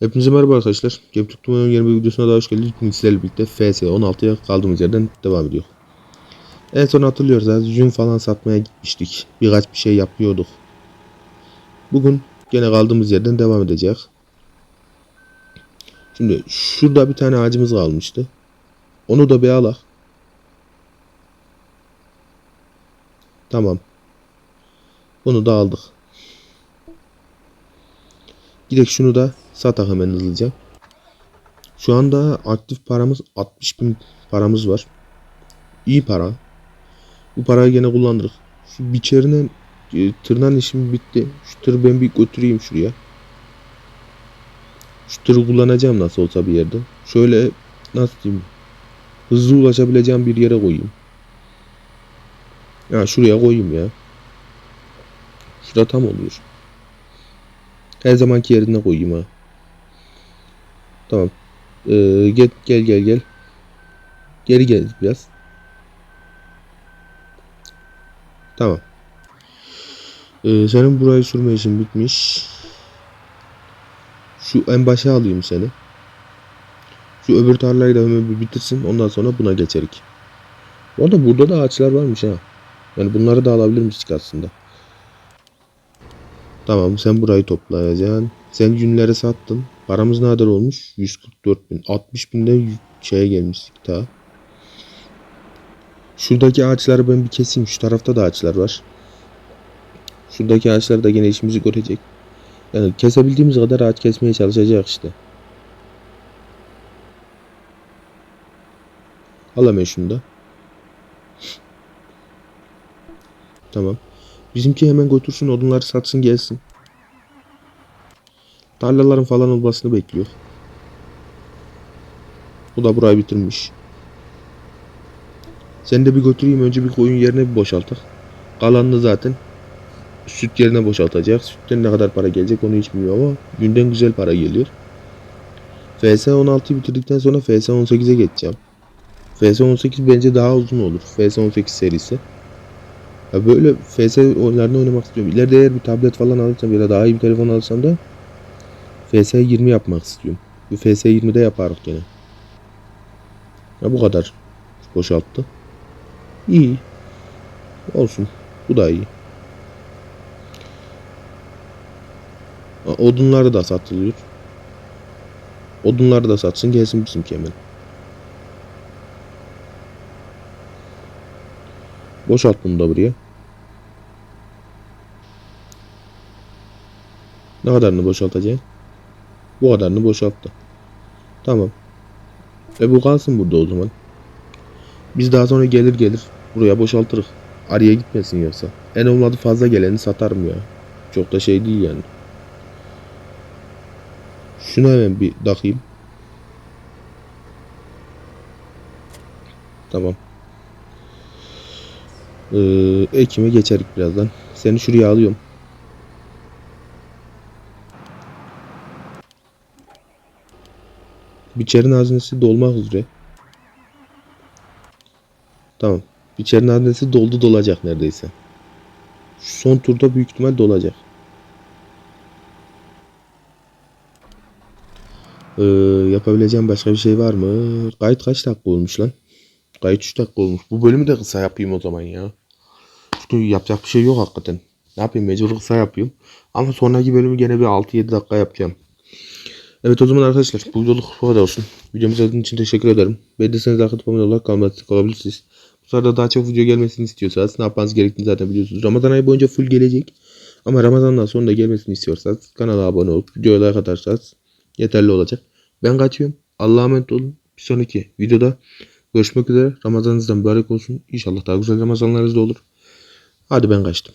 Hepinize merhaba arkadaşlar. Game Tuttuğum'un yeni bir videosuna daha hoş geldiniz. Bugün sizlerle birlikte FS16'ya kaldığımız yerden devam ediyor. En son hatırlıyorsanız yün falan satmaya gitmiştik. Birkaç bir şey yapıyorduk. Bugün gene kaldığımız yerden devam edeceğiz. Şimdi şurada bir tane ağacımız kalmıştı. Onu da bir alak. Tamam. Bunu da aldık. Gidelim şunu da satak hemen hızlıca. Şu anda aktif paramız 60 bin paramız var. İyi para. Bu parayı gene kullanırız. Şu biçerine e, tırnan işim bitti. Şu tırı ben bir götüreyim şuraya. Şu tırı kullanacağım nasıl olsa bir yerde. Şöyle nasıl diyeyim. Hızlı ulaşabileceğim bir yere koyayım. Ya şuraya koyayım ya. Şurada tam oluyor. Her zamanki yerine koyayım ha. Tamam. Ee, gel gel gel gel. Geri gel biraz. Tamam. Ee, senin burayı sürme işin bitmiş. Şu en başa alayım seni. Şu öbür tarlayı da bir bitirsin. Ondan sonra buna geçerik. Bu arada burada da ağaçlar varmış ha. Yani bunları da alabilirmiştik aslında. Tamam sen burayı toplayacaksın. Sen yünleri sattın. Paramız ne kadar olmuş? 144 bin. 60 binde şeye gelmiştik daha. Şuradaki ağaçları ben bir keseyim. Şu tarafta da ağaçlar var. Şuradaki ağaçlar da gene işimizi görecek. Yani kesebildiğimiz kadar ağaç kesmeye çalışacak işte. Al hemen şunu da. Tamam. Bizimki hemen götürsün odunları satsın gelsin. Tarlaların falan olmasını bekliyor. Bu da burayı bitirmiş. Seni de bir götüreyim önce bir koyun yerine bir boşaltak. Kalanını zaten süt yerine boşaltacak. Sütten ne kadar para gelecek onu hiç bilmiyorum ama günden güzel para geliyor. FS 16'yı bitirdikten sonra FS 18'e geçeceğim. FS 18 bence daha uzun olur. FS 18 serisi. Ya böyle FS oyunlarını oynamak istiyorum. İleride eğer bir tablet falan alırsam ya da daha iyi bir telefon alırsam da FS 20 yapmak istiyorum. Bu FS 20'de yaparız gene. Ya bu kadar boşalttı. İyi. Olsun. Bu da iyi. Odunları da satılıyor. Odunları da satsın gelsin bizimki hemen. Boşalt bunu da buraya. Ne kadarını boşaltacaksın? Bu kadarını boşalttı. Tamam. E bu kalsın burada o zaman. Biz daha sonra gelir gelir buraya boşaltırız. Araya gitmesin yoksa. En olmadı fazla geleni satarım ya. Çok da şey değil yani. Şunu hemen bir takayım. Tamam. Ee, ekime geçerik birazdan. Seni şuraya alıyorum. Biçerin haznesi dolmak üzere. Tamam. Biçerin haznesi doldu dolacak neredeyse. Şu son turda büyük ihtimal dolacak. Ee, yapabileceğim başka bir şey var mı? Kayıt kaç dakika olmuş lan? Kayıt 3 dakika olmuş. Bu bölümü de kısa yapayım o zaman ya. Çünkü yapacak bir şey yok hakikaten. Ne yapayım mecbur kısa yapayım. Ama sonraki bölümü gene bir 6-7 dakika yapacağım. Evet o zaman arkadaşlar bu videoluk bu kadar olsun. Videomu izlediğiniz için teşekkür ederim. Beğendiyseniz like atıp abone olarak kalmayı kalabilirsiniz. Bu sırada daha çok video gelmesini istiyorsanız ne yapmanız gerektiğini zaten biliyorsunuz. Ramazan ayı boyunca full gelecek. Ama Ramazan'dan sonra da gelmesini istiyorsanız kanala abone olup videoya like atarsanız yeterli olacak. Ben kaçıyorum. Allah'a emanet olun. Bir sonraki videoda görüşmek üzere. Ramazanınızdan mübarek olsun. İnşallah daha güzel Ramazanlarınız da olur. Hadi ben kaçtım.